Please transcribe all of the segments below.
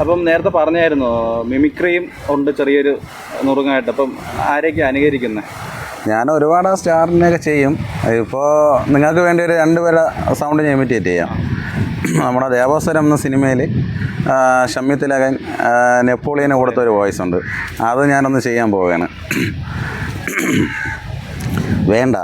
അപ്പം നേരത്തെ പറഞ്ഞായിരുന്നു മിമിക്രിയും ഉണ്ട് ചെറിയൊരു നുറുങ്ങായിട്ട്. അപ്പം ആരെയൊക്കെ അനുകരിക്കുന്നത് ഞാൻ ഒരുപാട് സ്റ്റാറിനെയൊക്കെ ചെയ്യും. ഇപ്പോൾ നിങ്ങൾക്ക് വേണ്ടി ഒരു രണ്ട് പേരെ സൗണ്ട് ഇമിറ്റേറ്റ് ചെയ്യാം. നമ്മുടെ ദേവസ്വരം എന്ന സിനിമയിൽ ഷമ്മി തിലകൻ നെപ്പോളിയനെ നെപ്പോളിയന് കൊടുത്ത ഒരു വോയിസ് ഉണ്ട്. അത് ഞാനൊന്ന് ചെയ്യാൻ പോവുകയാണ്. വേണ്ട.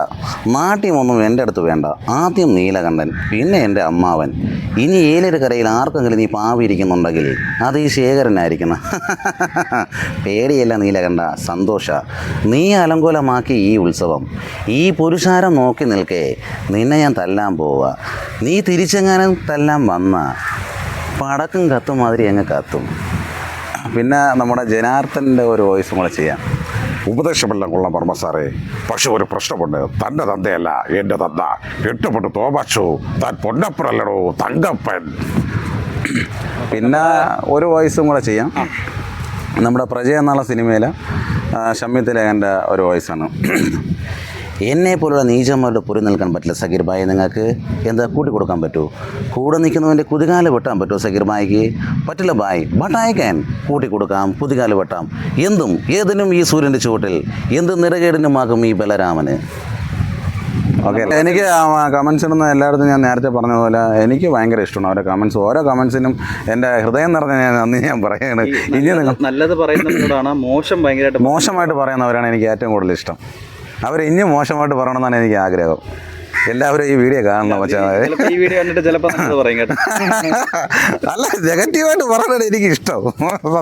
നാട്യമൊന്നും എന്റെ അടുത്ത് വേണ്ട. ആദ്യം നീലകണ്ഠൻ പിന്നെ എന്റെ അമ്മാവൻ. ഇനി ഏലൊരു കരയിൽ ആർക്കെങ്കിലും നീ പാവിയിരിക്കുന്നുണ്ടെങ്കിൽ അത് ഈ ശേഖരനായിരിക്കണം. പേടിയല്ല നീലകണ്ഠ സന്തോഷ. നീ അലങ്കോലമാക്കി ഈ ഉത്സവം. ഈ പുരുഷാരം നോക്കി നിൽക്കേ നിന്നെ ഞാൻ തല്ലാൻ പോവുക നീ തിരിച്ചെങ്ങാനും തല്ലാൻ വന്ന പടക്കും കത്തും മാതിരി അങ്ങ് കത്തും. പിന്നെ നമ്മുടെ ജനാർദ്ദന്റെ ഒരു വോയിസും കൂടെ ചെയ്യാം. ഉപദേശമെല്ലാം കൊള്ളാം വർമ്മ സാറേ. പക്ഷെ ഒരു പ്രശ്നമുണ്ട്. തന്റെ തന്തയല്ല എന്റെ തന്ത. എട്ടുപെട്ട് തോമാച്ചു. താൻ പൊന്നപ്പനല്ലടോ തങ്കപ്പൻ. പിന്നെ ഒരു വോയിസും കൂടെ ചെയ്യാം. നമ്മുടെ പ്രജ എന്നുള്ള സിനിമയിൽ ഷമ്മിത്തിലേഖന്റെ ഒരു വോയിസാണ്. എന്നെ പോലുള്ള നീചന്മാരുടെ പുരി നിൽക്കാൻ പറ്റില്ല സഗീർ ഭായി. നിങ്ങൾക്ക് എന്താ കൂട്ടി കൊടുക്കാൻ പറ്റുമോ കൂടെ നിൽക്കുന്നവന്റെ കുതികാൽ വെട്ടാൻ പറ്റുമോ സഗീർ ഭായിക്ക്? പറ്റില്ല ഭായി. ബട്ട് ഐ ക്യാൻ കൂട്ടി കൊടുക്കാം കുതികാൽ വെട്ടാം. എന്തും ഏതിനും ഈ സൂര്യന്റെ ചുവട്ടിൽ എന്ത് നിറകേടിനുമാകും ഈ ബലരാമന്? ഓക്കെ എനിക്ക് കമൻസ് ഇടുന്ന എല്ലായിടത്തും ഞാൻ നേരത്തെ പറഞ്ഞതുപോലെ പോലെ എനിക്ക് ഭയങ്കര ഇഷ്ടമാണ് ഓരോ കമൻസ് ഓരോ കമൻസിനും എന്റെ ഹൃദയം നിറഞ്ഞ ഞാൻ നന്ദി ഞാൻ പറയുകയാണ് ഇനി നിങ്ങൾ നല്ലത് പറയുന്നവരോടാണ് മോശം ഭയങ്കരമായിട്ട് മോശമായിട്ട് പറയുന്നവരാണ് എനിക്ക് ഏറ്റവും കൂടുതൽ ഇഷ്ടം. അവർ ഇനി മോശമായിട്ട് പറയണമെന്നാണ് എനിക്ക് ആഗ്രഹം. എല്ലാവരും ഈ വീഡിയോ കാണണം ഈ വീഡിയോ കണ്ടിട്ട് ചിലപ്പോൾ നല്ലത് പറയും കേട്ടോ. അല്ല നെഗറ്റീവായിട്ട് പറയണത് എനിക്ക് ഇഷ്ടം